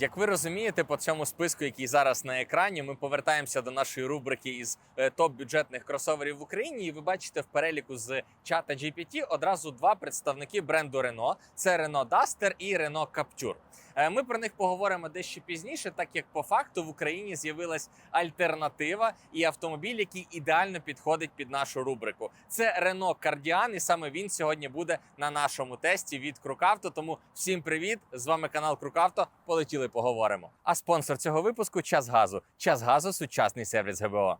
Як ви розумієте, по цьому списку, який зараз на екрані, ми повертаємося до нашої рубрики із е, топ-бюджетних кросоверів в Україні. І ви бачите в переліку з чата GPT одразу два представники бренду Renault: це Renault Duster і Renault Captur. Е, Ми про них поговоримо дещо пізніше, так як по факту в Україні з'явилась альтернатива і автомобіль, який ідеально підходить під нашу рубрику. Це Renault Cardian, і саме він сьогодні буде на нашому тесті від Крукавто. Тому всім привіт! З вами канал Крукавто. Полетіли поговоримо. А спонсор цього випуску час газу. Час газу сучасний сервіс ГБО.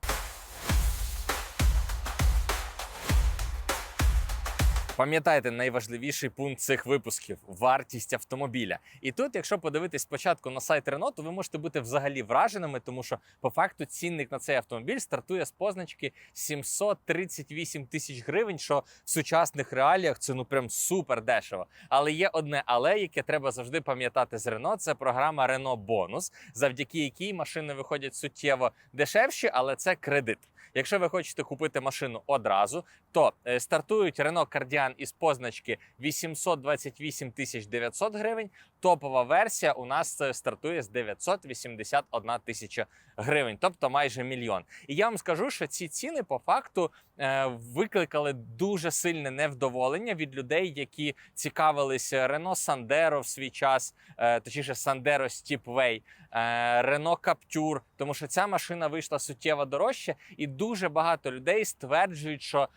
Пам'ятайте найважливіший пункт цих випусків вартість автомобіля. І тут, якщо подивитись спочатку на сайт Renault, то ви можете бути взагалі враженими, тому що по факту цінник на цей автомобіль стартує з позначки 738 тисяч гривень, що в сучасних реаліях це ну прям супер дешево. Але є одне але, яке треба завжди пам'ятати з Renault, це програма Renault Bonus, завдяки якій машини виходять суттєво дешевші, але це кредит. Якщо ви хочете купити машину одразу, то е, стартують Renault Cardian із позначки 828 900 гривень. Топова версія у нас е, стартує з 981 тисяча гривень, тобто майже мільйон. І я вам скажу, що ці ціни по факту е, викликали дуже сильне невдоволення від людей, які цікавилися Renault Sandero в свій час, е, точніше Stepway, е, Renault Captur, тому що ця машина вийшла суттєво дорожче, і дуже багато людей стверджують, що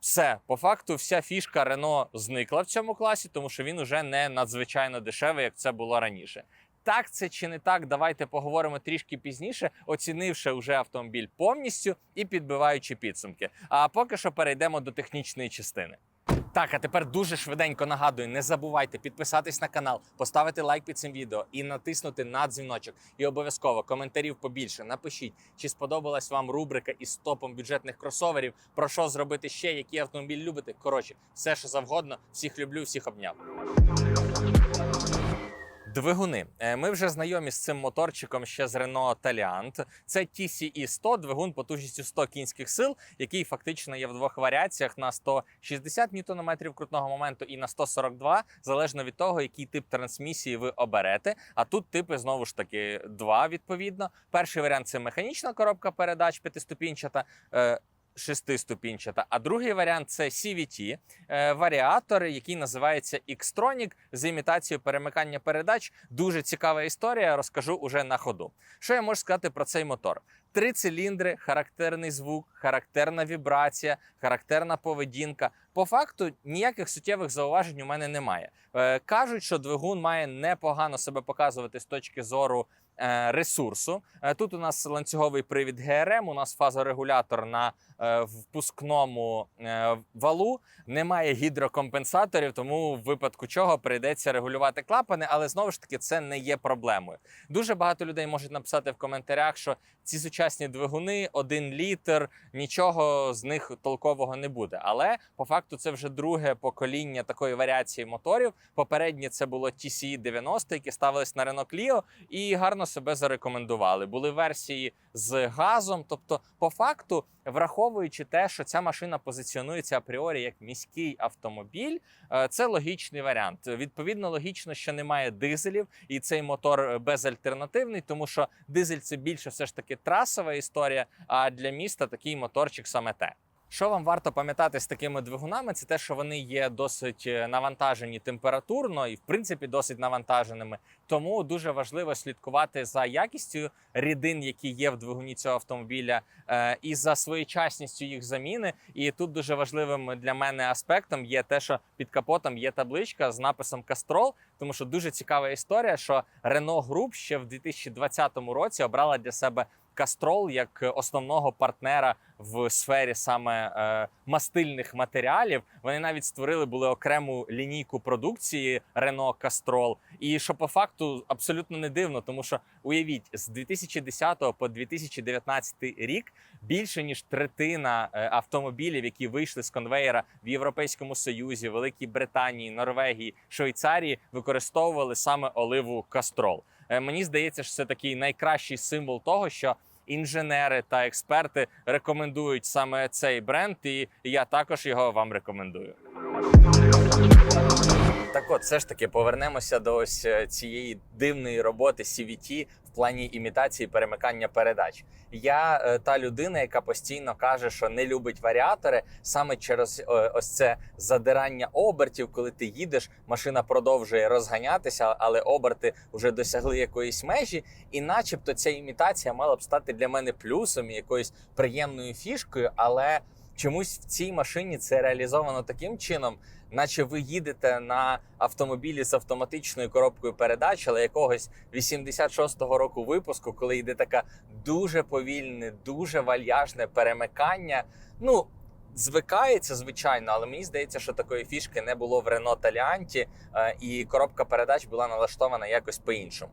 все по факту, вся фішка Рено зникла в цьому класі, тому що він уже не надзвичайно дешевий, як це було раніше. Так це чи не так, давайте поговоримо трішки пізніше, оцінивши вже автомобіль повністю і підбиваючи підсумки. А поки що перейдемо до технічної частини. Так, а тепер дуже швиденько нагадую: не забувайте підписатись на канал, поставити лайк під цим відео і натиснути на дзвіночок. І обов'язково коментарів побільше. Напишіть, чи сподобалась вам рубрика із топом бюджетних кросоверів, про що зробити ще, який автомобіль любите. Коротше, все що завгодно. Всіх люблю, всіх обняв. Двигуни. Е, Ми вже знайомі з цим моторчиком ще з Renault Taliant. Це TCE 100, двигун потужністю 100 кінських сил, який фактично є в двох варіаціях на 160 Нм крутного моменту і на 142, залежно від того, який тип трансмісії ви оберете. А тут типи знову ж таки два відповідно. Перший варіант це механічна коробка передач п'ятиступінчата. Шестиступінчата, а другий варіант це CVT, е, варіатор, який називається Xtronic з імітацією перемикання передач. Дуже цікава історія. Розкажу уже на ходу. Що я можу сказати про цей мотор? Три циліндри, характерний звук, характерна вібрація, характерна поведінка. По факту ніяких суттєвих зауважень у мене немає. Е, кажуть, що двигун має непогано себе показувати з точки зору ресурсу. Е, тут у нас ланцюговий привід ГРМ, у нас фазорегулятор на е, впускному е, валу. Немає гідрокомпенсаторів, тому в випадку чого прийдеться регулювати клапани, але знову ж таки це не є проблемою. Дуже багато людей можуть написати в коментарях, що ці сучасні двигуни, один літр, нічого з них толкового не буде. Але по факту це вже друге покоління такої варіації моторів. Попереднє це було TCE 90, які ставились на Renault Clio і гарно себе зарекомендували. Були версії з газом. Тобто, по факту, враховуючи те, що ця машина позиціонується апріорі як міський автомобіль, е, це логічний варіант. Відповідно, логічно, що немає дизелів, і цей мотор е, безальтернативний, тому що дизель це більше все ж таки трасова історія. А для міста такий моторчик саме те. Що вам варто пам'ятати з такими двигунами, це те, що вони є досить е, навантажені температурно і, в принципі, досить навантаженими. Тому дуже важливо слідкувати за якістю рідин, які є в двигуні цього автомобіля, е, і за своєчасністю їх заміни. І тут дуже важливим для мене аспектом є те, що під капотом є табличка з написом Кастрол, тому що дуже цікава історія, що Renault Group ще в 2020 році обрала для себе Кастрол як основного партнера в сфері саме е, мастильних матеріалів. Вони навіть створили були окрему лінійку продукції Renault Castrol. І що по факту абсолютно не дивно, тому що уявіть, з 2010 по 2019 рік більше ніж третина е, автомобілів, які вийшли з конвейера в Європейському Союзі, Великій Британії, Норвегії, Швейцарії, використовували саме оливу Кастрол. Е, Мені здається, що це такий найкращий символ того, що інженери та експерти рекомендують саме цей бренд, і я також його вам рекомендую. Так от, все ж таки повернемося до ось е, цієї дивної роботи CVT в плані імітації перемикання передач. Я е, та людина, яка постійно каже, що не любить варіатори саме через е, ось це задирання обертів, коли ти їдеш, машина продовжує розганятися, але оберти вже досягли якоїсь межі, і начебто ця імітація мала б стати для мене плюсом і якоюсь приємною фішкою, але чомусь в цій машині це реалізовано таким чином, наче ви їдете на автомобілі з автоматичною коробкою передач, але якогось 86-го року випуску, коли йде така дуже повільне, дуже вальяжне перемикання. Ну, звикається, звичайно, але мені здається, що такої фішки не було в Renault Taliant, е, і коробка передач була налаштована якось по-іншому.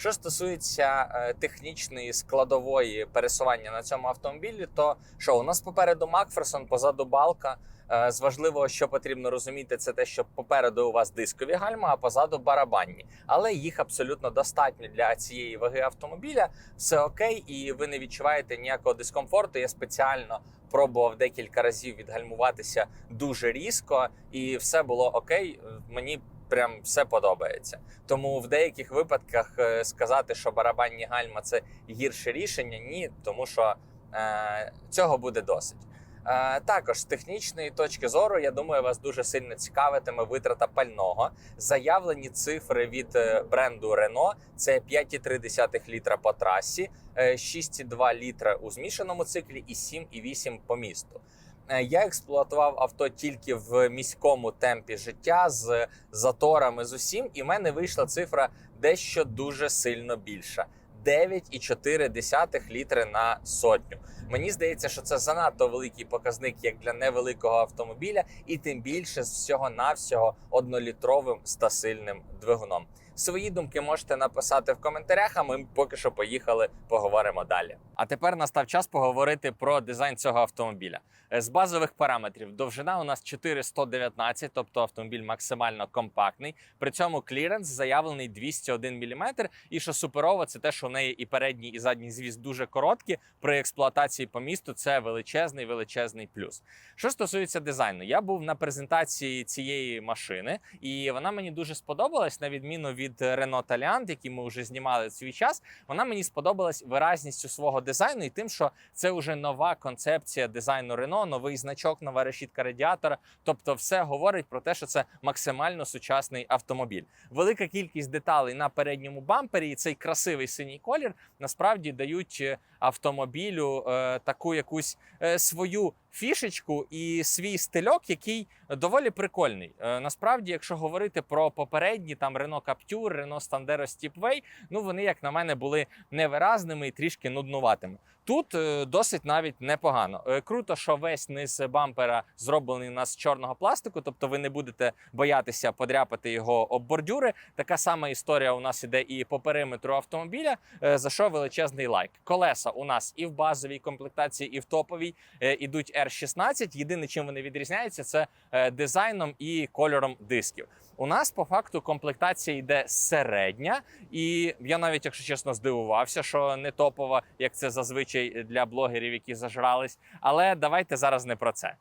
Що стосується е, технічної складової пересування на цьому автомобілі, то що у нас попереду Макферсон, позаду балка. Е, З важливого, що потрібно розуміти, це те, що попереду у вас дискові гальма, а позаду барабанні. Але їх абсолютно достатньо для цієї ваги автомобіля. Все окей, і ви не відчуваєте ніякого дискомфорту. Я спеціально пробував декілька разів відгальмуватися дуже різко, і все було окей. Мені прям все подобається. Тому в деяких випадках е, сказати, що барабанні гальма це гірше рішення, ні, тому що е, цього буде досить. Е, також з технічної точки зору, я думаю, вас дуже сильно цікавитиме витрата пального. Заявлені цифри від е, бренду Renault – це 5,3 літра по трасі, е, 6,2 літра у змішаному циклі і 7,8 по місту. Е, Я експлуатував авто тільки в міському темпі життя з заторами з усім, і в мене вийшла цифра дещо дуже сильно більша. 9,4 літри на сотню. Мені здається, що це занадто великий показник як для невеликого автомобіля, і тим більше з всього навсього однолітровим стасильним двигуном. Свої думки можете написати в коментарях. А ми поки що поїхали, поговоримо далі. А тепер настав час поговорити про дизайн цього автомобіля. Е, З базових параметрів довжина у нас 419, тобто автомобіль максимально компактний. При цьому кліренс заявлений 201 мм. І що суперово, це те, що в неї і передній, і задній звіз дуже короткі. При експлуатації по місту це величезний величезний плюс. Що стосується дизайну, я був на презентації цієї машини, і вона мені дуже сподобалась, на відміну від Renault Taliant, який ми вже знімали в свій час. Вона мені сподобалась виразністю свого дизайну і тим, що це вже нова концепція дизайну Renault, новий значок, нова решітка радіатора. Тобто, все говорить про те, що це максимально сучасний автомобіль. Велика кількість деталей на передньому бампері і цей красивий синій колір насправді дають е, автомобілю е, таку якусь е, свою фішечку і свій стильок, який доволі прикольний. Е, насправді, якщо говорити про попередні там Renault Captur, Renault Sandero Stepway, ну вони, як на мене, були невиразними і трішки нуднуватими. Тут е, досить навіть непогано. Е, Круто, що весь низ бампера зроблений у нас з чорного пластику, тобто ви не будете боятися подряпати його об бордюри. Така сама історія у нас іде і по периметру автомобіля, е, за що величезний лайк. Колеса у нас і в базовій комплектації, і в топовій е, ідуть R16. Єдине, чим вони відрізняються, це е, дизайном і кольором дисків. У нас по факту комплектація йде середня, і я навіть, якщо чесно, здивувався, що не топова, як це зазвичай для блогерів, які зажрались. Але давайте зараз не про це.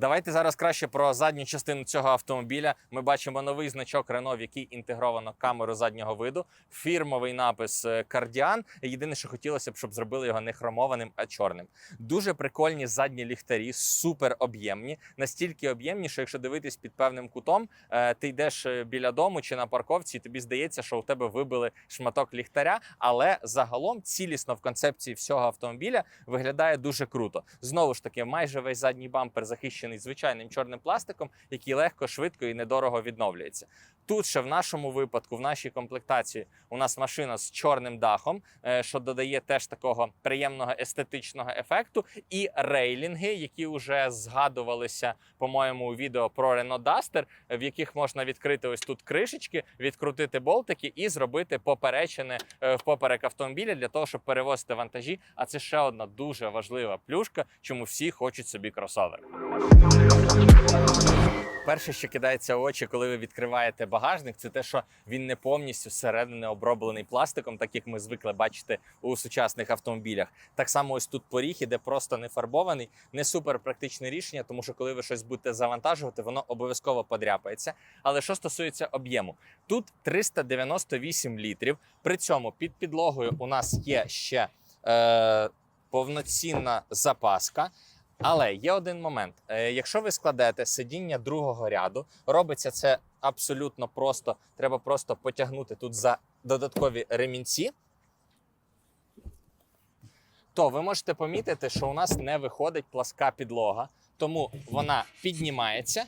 Давайте зараз краще про задню частину цього автомобіля. Ми бачимо новий значок Renault, в який інтегровано камеру заднього виду, фірмовий напис е, Кардіан. Єдине, що хотілося б, щоб зробили його не хромованим, а чорним. Дуже прикольні задні ліхтарі, супер об'ємні, настільки об'ємні, що якщо дивитись під певним кутом, е, ти йдеш е, біля дому чи на парковці, і тобі здається, що у тебе вибили шматок ліхтаря. Але загалом цілісно в концепції всього автомобіля виглядає дуже круто. Знову ж таки, майже весь задній бампер захищений звичайним чорним пластиком, який легко, швидко і недорого відновлюється. Тут ще в нашому випадку, в нашій комплектації, у нас машина з чорним дахом, е, що додає теж такого приємного естетичного ефекту, і рейлінги, які вже згадувалися, по-моєму, у відео про Renault Duster, в яких можна відкрити ось тут кришечки, відкрутити болтики і зробити поперечини е, впоперек автомобіля для того, щоб перевозити вантажі. А це ще одна дуже важлива плюшка, чому всі хочуть собі кросовер. Перше, що кидається в очі, коли ви відкриваєте багажник, це те, що він не повністю зсередини оброблений пластиком, так як ми звикли бачити у сучасних автомобілях. Так само, ось тут поріг іде просто не фарбований, не супер практичне рішення, тому що коли ви щось будете завантажувати, воно обов'язково подряпається. Але що стосується об'єму, тут 398 літрів. При цьому під підлогою у нас є ще е, повноцінна запаска. Але є один момент: Е, якщо ви складете сидіння другого ряду, робиться це абсолютно просто. Треба просто потягнути тут за додаткові ремінці. То ви можете помітити, що у нас не виходить пласка підлога, тому вона піднімається.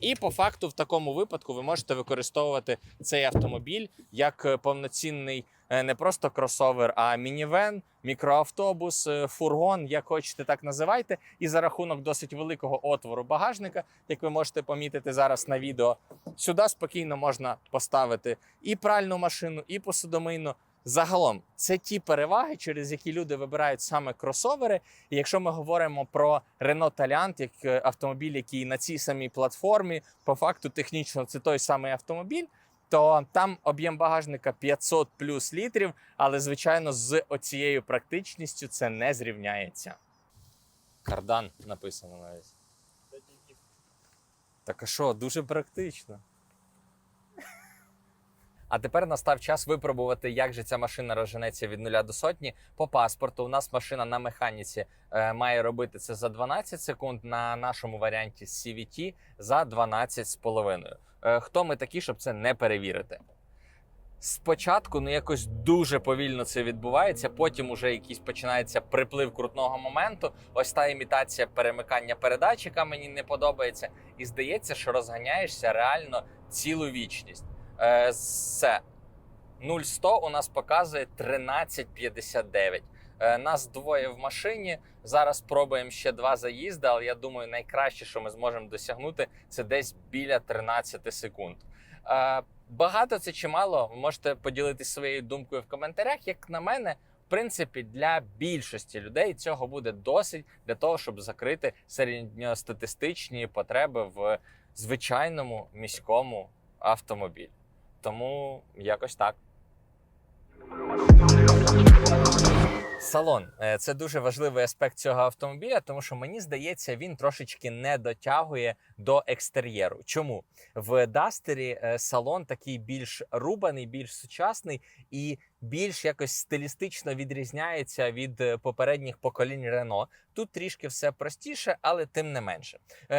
І по факту, в такому випадку, ви можете використовувати цей автомобіль як е, повноцінний е, не просто кросовер, а мінівен, мікроавтобус, е, фургон, як хочете, так називайте. І за рахунок досить великого отвору багажника, як ви можете помітити зараз на відео, сюди спокійно можна поставити і пральну машину, і посудомийну. Загалом, це ті переваги, через які люди вибирають саме кросовери. І якщо ми говоримо про Renault Taliant, як е, автомобіль, який на цій самій платформі, по факту технічно це той самий автомобіль, то там об'єм багажника 500 плюс літрів, але звичайно з оцією практичністю це не зрівняється. Кардан написано навіть. Так а що, дуже практично. А тепер настав час випробувати, як же ця машина розженеться від нуля до сотні. По паспорту у нас машина на механіці е, має робити це за 12 секунд. На нашому варіанті CVT за 12,5. Е, хто ми такі, щоб це не перевірити? Спочатку ну якось дуже повільно це відбувається. Потім уже якийсь починається приплив крутного моменту. Ось та імітація перемикання передач, яка мені не подобається, і здається, що розганяєшся реально цілу вічність. Е, Все. 0-100 у нас показує 13.59. Е, Нас двоє в машині. Зараз пробуємо ще два заїзди, але я думаю, найкраще, що ми зможемо досягнути, це десь біля 13 секунд. Е, Багато це чи мало? Ви можете поділитися своєю думкою в коментарях. Як на мене, в принципі, для більшості людей цього буде досить для того, щоб закрити середньостатистичні потреби в звичайному міському автомобілі. Тому якось так. Салон Е, це дуже важливий аспект цього автомобіля, тому що мені здається, він трошечки не дотягує до екстер'єру. Чому в Дастері е, салон такий більш рубаний, більш сучасний і більш якось стилістично відрізняється від е, попередніх поколінь Рено. Тут трішки все простіше, але тим не менше.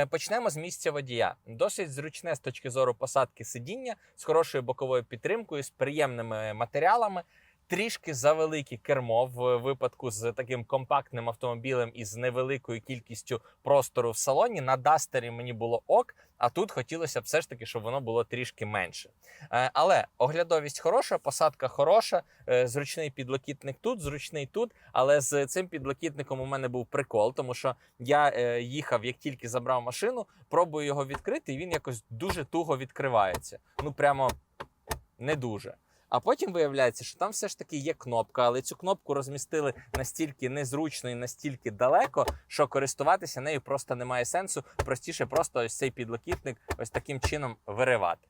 Почнемо з місця водія. Досить зручне з точки зору посадки сидіння з хорошою боковою підтримкою, з приємними матеріалами. Трішки завелике кермо в випадку з таким компактним автомобілем із невеликою кількістю простору в салоні. На Дастері мені було ок, а тут хотілося б все ж таки, щоб воно було трішки менше. Е, Але оглядовість хороша, посадка хороша, е, зручний підлокітник тут, зручний тут. Але з цим підлокітником у мене був прикол, тому що я е, їхав, як тільки забрав машину, пробую його відкрити, і він якось дуже туго відкривається. Ну прямо не дуже. А потім виявляється, що там все ж таки є кнопка, але цю кнопку розмістили настільки незручно і настільки далеко, що користуватися нею просто немає сенсу. Простіше просто ось цей підлокітник ось таким чином виривати.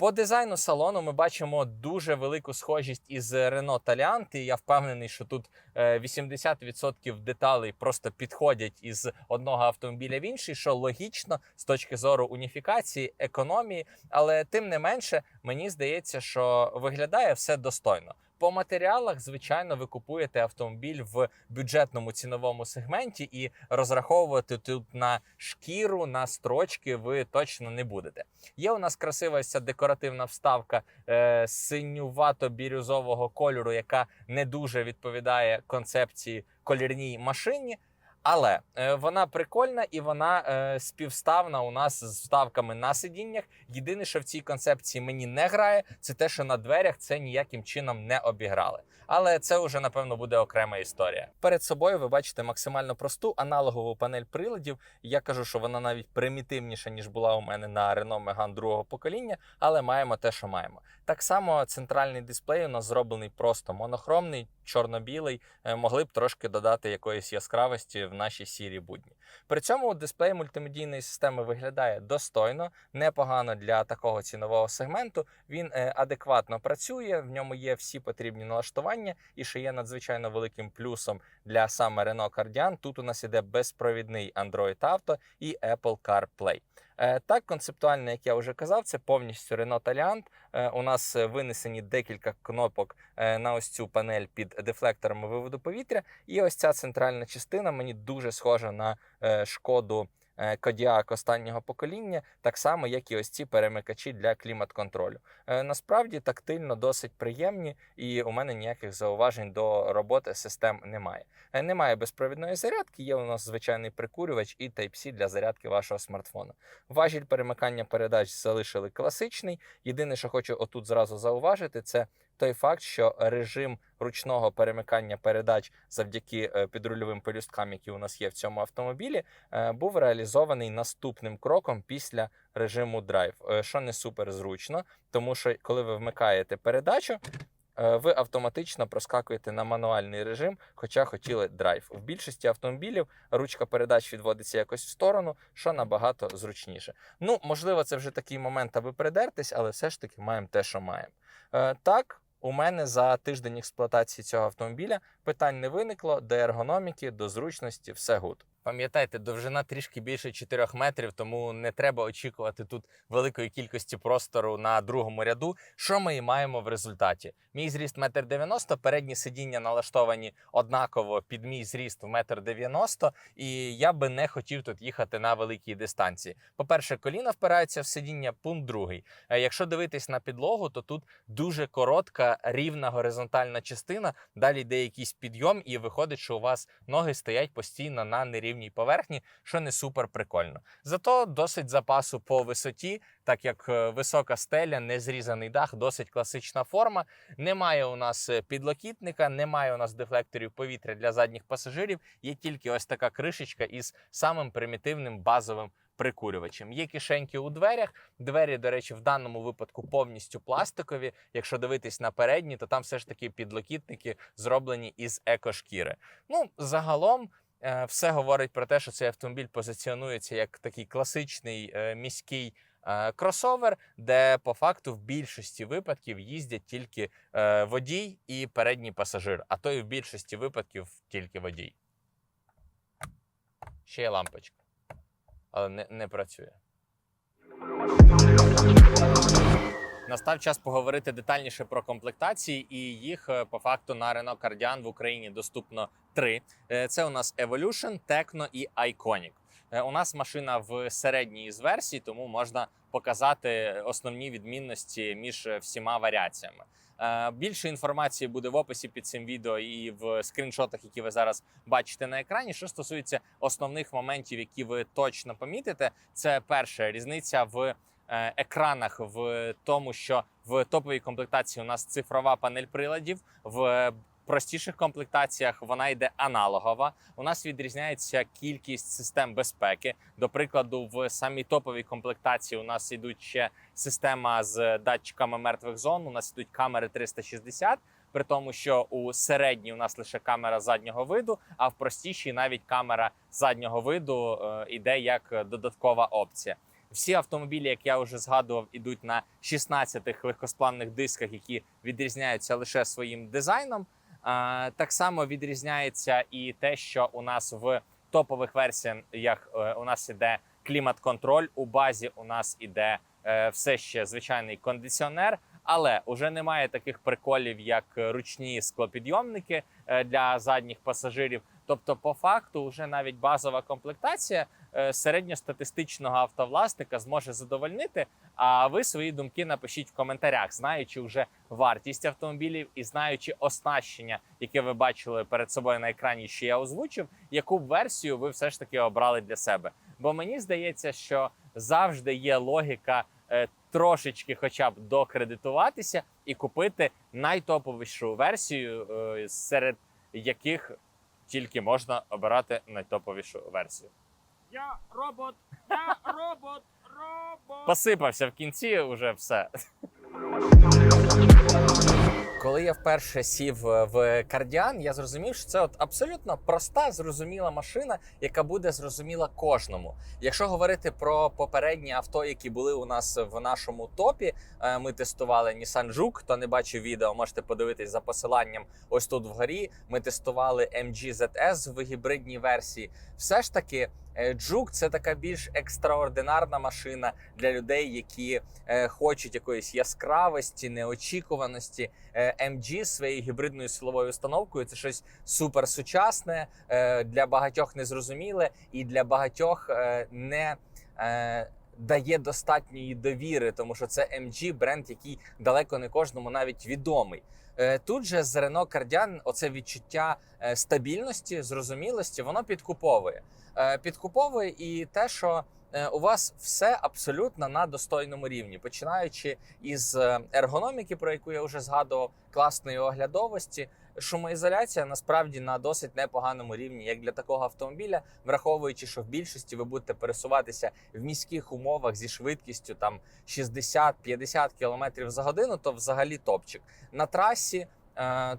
По дизайну салону ми бачимо дуже велику схожість із Renault Taliant, і я впевнений, що тут е, 80% деталей просто підходять із одного автомобіля в інший, що логічно з точки зору уніфікації, економії, але тим не менше, мені здається, що виглядає все достойно. По матеріалах, звичайно, ви купуєте автомобіль в бюджетному ціновому сегменті, і розраховувати тут на шкіру, на строчки ви точно не будете. Є у нас красива ця декоративна вставка е, синювато-бірюзового кольору, яка не дуже відповідає концепції колірній машині. Але е, вона прикольна і вона е, співставна у нас з вставками на сидіннях. Єдине, що в цій концепції мені не грає, це те, що на дверях це ніяким чином не обіграли. Але це вже напевно буде окрема історія. Перед собою ви бачите максимально просту аналогову панель приладів. Я кажу, що вона навіть примітивніша ніж була у мене на Renault Megane другого покоління, але маємо те, що маємо. Так само центральний дисплей у нас зроблений просто монохромний, чорно-білий. Е, Могли б трошки додати якоїсь яскравості в наші сірі будні. При цьому дисплей мультимедійної системи виглядає достойно, непогано для такого цінового сегменту. Він е, адекватно працює, в ньому є всі потрібні налаштування, і що є надзвичайно великим плюсом для саме Renault Cardian. Тут у нас іде безпровідний Android Auto і Apple CarPlay. Е, Так, концептуально, як я вже казав, це повністю Renault Alliant. Е, У нас винесені декілька кнопок е, на ось цю панель під дефлекторами виводу повітря. І ось ця центральна частина мені дуже схожа на шкоду. Е, Кодіак останнього покоління, так само, як і ось ці перемикачі для клімат-контролю. Е, Насправді тактильно досить приємні, і у мене ніяких зауважень до роботи систем немає. Е, Немає безпровідної зарядки, є у нас звичайний прикурювач і Type-C для зарядки вашого смартфона. Важіль перемикання передач залишили класичний. Єдине, що хочу отут зразу зауважити, це той факт, що режим ручного перемикання передач завдяки е, підрульовим пелюсткам, які у нас є в цьому автомобілі, е, був реалізований наступним кроком після режиму драйв, е, що не супер зручно, тому що коли ви вмикаєте передачу. Ви автоматично проскакуєте на мануальний режим, хоча хотіли драйв. В більшості автомобілів ручка передач відводиться якось в сторону, що набагато зручніше. Ну, можливо, це вже такий момент, аби придертись, але все ж таки маємо те, що маємо. Так, у мене за тиждень експлуатації цього автомобіля питань не виникло до ергономіки, до зручності, все гуд. Пам'ятайте, довжина трішки більше 4 метрів, тому не треба очікувати тут великої кількості простору на другому ряду. Що ми і маємо в результаті? Мій зріст 1,90 м, передні сидіння налаштовані однаково під мій зріст в 1,90 м, і я би не хотів тут їхати на великій дистанції. По-перше, коліна впираються в сидіння, пункт другий. Е, Якщо дивитись на підлогу, то тут дуже коротка, рівна горизонтальна частина. Далі йде якийсь підйом, і виходить, що у вас ноги стоять постійно на нерівній поверхні, що не супер прикольно. Зато досить запасу по висоті, так як е, висока стеля, незрізаний дах, досить класична форма. Немає у нас е, підлокітника, немає у нас дефлекторів повітря для задніх пасажирів. Є тільки ось така кришечка із самим примітивним базовим прикурювачем. Є кишеньки у дверях. Двері, до речі, в даному випадку повністю пластикові. Якщо дивитись на передні, то там все ж таки підлокітники зроблені із екошкіри. Ну, загалом. Е, Все говорить про те, що цей автомобіль позиціонується як такий класичний е, міський е, кросовер, де по факту в більшості випадків їздять тільки водій і передній пасажир, а то і в більшості випадків тільки водій. Ще є лампочка, але не, не працює. Настав час поговорити детальніше про комплектації, і їх е, по факту на Renault Cardian в Україні доступно три. Е, Це у нас Evolution, Tecno і Iconic. Е, У нас машина в середній з версій, тому можна показати основні відмінності між всіма варіаціями. Більше інформації буде в описі під цим відео і в скріншотах, які ви зараз бачите на екрані. Що стосується основних моментів, які ви точно помітите, це перше різниця в екранах, в тому, що в топовій комплектації у нас цифрова панель приладів. В простіших комплектаціях вона йде аналогова. У нас відрізняється кількість систем безпеки. До прикладу, в самій топовій комплектації у нас йдуть ще система з датчиками мертвих зон. У нас йдуть камери 360, при тому, що у середній у нас лише камера заднього виду, а в простішій навіть камера заднього виду е, іде як додаткова опція. Всі автомобілі, як я вже згадував, ідуть на 16 легкосплавних дисках, які відрізняються лише своїм дизайном. Так само відрізняється і те, що у нас в топових версіях е, у нас іде клімат-контроль. У базі у нас іде е, все ще звичайний кондиціонер, але уже немає таких приколів, як ручні склопідйомники е, для задніх пасажирів. Тобто, по факту, вже навіть базова комплектація середньостатистичного автовласника зможе задовольнити. А ви свої думки напишіть в коментарях, знаючи вже вартість автомобілів і знаючи оснащення, яке ви бачили перед собою на екрані, що я озвучив, яку версію ви все ж таки обрали для себе. Бо мені здається, що завжди є логіка е, трошечки, хоча б докредитуватися і купити найтоповішу версію, е, серед яких тільки можна обирати найтоповішу версію. Я робот, я робот, робот. Посипався в кінці, уже все. Коли я вперше сів е, в кардіан, я зрозумів, що це от абсолютно проста, зрозуміла машина, яка буде зрозуміла кожному. Якщо говорити про попередні авто, які були у нас в нашому топі, е, ми тестували Nissan Juke, Хто не бачив відео, можете подивитись за посиланням ось тут вгорі. Ми тестували MG ZS в гібридній версії. Все ж таки. Е, Juke – це така більш екстраординарна машина для людей, які е, хочуть якоїсь яскравості, неочікуваності. Е, MG своєю гібридною силовою установкою це щось супер сучасне, е, для багатьох незрозуміле і для багатьох не дає достатньої довіри, тому що це MG бренд, який далеко не кожному навіть відомий. Е, Тут же з кардян, оце відчуття е, стабільності, зрозумілості, воно підкуповує. Е, Підкуповує і те, що у вас все абсолютно на достойному рівні, починаючи із е, ергономіки, про яку я вже згадував, класної оглядовості. Шумоізоляція насправді на досить непоганому рівні, як для такого автомобіля, враховуючи, що в більшості ви будете пересуватися в міських умовах зі швидкістю там 60-50 км за годину, то взагалі топчик. На трасі е,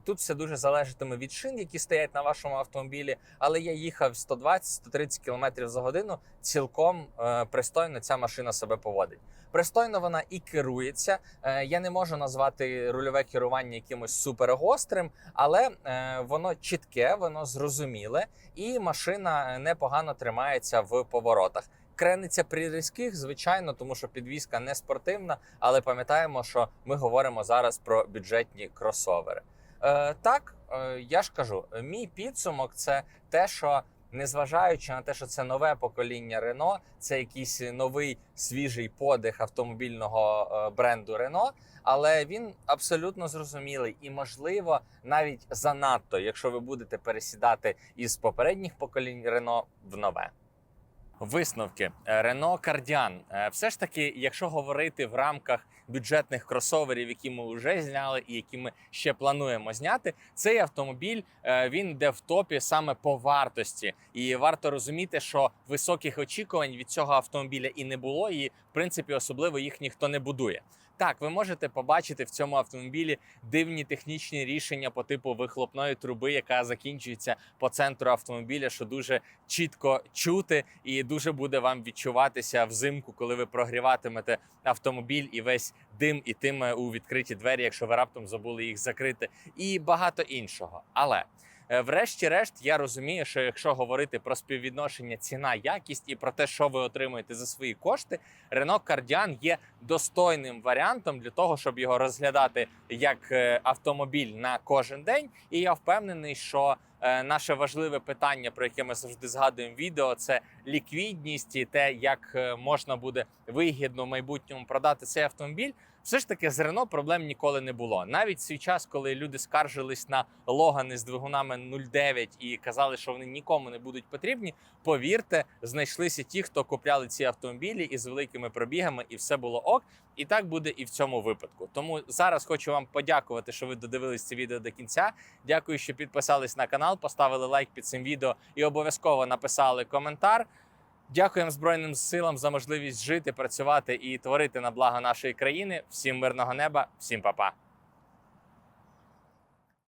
тут все дуже залежатиме від шин, які стоять на вашому автомобілі. Але я їхав 120-130 км за годину. Цілком е, пристойно ця машина себе поводить. Пристойно вона і керується. Е, Я не можу назвати рульове керування якимось супергострим, але е, воно чітке, воно зрозуміле, і машина е, непогано тримається в поворотах. Крениться при різких, звичайно, тому що підвізка не спортивна, але пам'ятаємо, що ми говоримо зараз про бюджетні кросовери. Е, так, е, я ж кажу, мій підсумок це те, що незважаючи на те, що це нове покоління Рено, це якийсь новий свіжий подих автомобільного е, бренду Рено, але він абсолютно зрозумілий і, можливо, навіть занадто, якщо ви будете пересідати із попередніх поколінь Рено в нове. Висновки Рено Кардіан. Все ж таки, якщо говорити в рамках бюджетних кросоверів, які ми вже зняли, і які ми ще плануємо зняти, цей автомобіль е, він йде в топі саме по вартості, і варто розуміти, що високих очікувань від цього автомобіля і не було, і в принципі особливо їх ніхто не будує. Так, ви можете побачити в цьому автомобілі дивні технічні рішення по типу вихлопної труби, яка закінчується по центру автомобіля, що дуже чітко чути, і дуже буде вам відчуватися взимку, коли ви прогріватимете автомобіль і весь дим ітиме у відкриті двері, якщо ви раптом забули їх закрити, і багато іншого. Але Врешті-решт, я розумію, що якщо говорити про співвідношення ціна якість і про те, що ви отримуєте за свої кошти, Renault Кардіан є достойним варіантом для того, щоб його розглядати як е, автомобіль на кожен день. І я впевнений, що е, наше важливе питання, про яке ми завжди згадуємо відео, це ліквідність і те, як е, можна буде вигідно в майбутньому продати цей автомобіль. Все ж таки з Рено проблем ніколи не було. Навіть свій час, коли люди скаржились на логани з двигунами 0,9 і казали, що вони нікому не будуть потрібні. Повірте, знайшлися ті, хто купляли ці автомобілі із великими пробігами, і все було ок. І так буде і в цьому випадку. Тому зараз хочу вам подякувати, що ви додивились це відео до кінця. Дякую, що підписались на канал, поставили лайк під цим відео і обов'язково написали коментар. Дякуємо Збройним силам за можливість жити, працювати і творити на благо нашої країни. Всім мирного неба, всім па-па.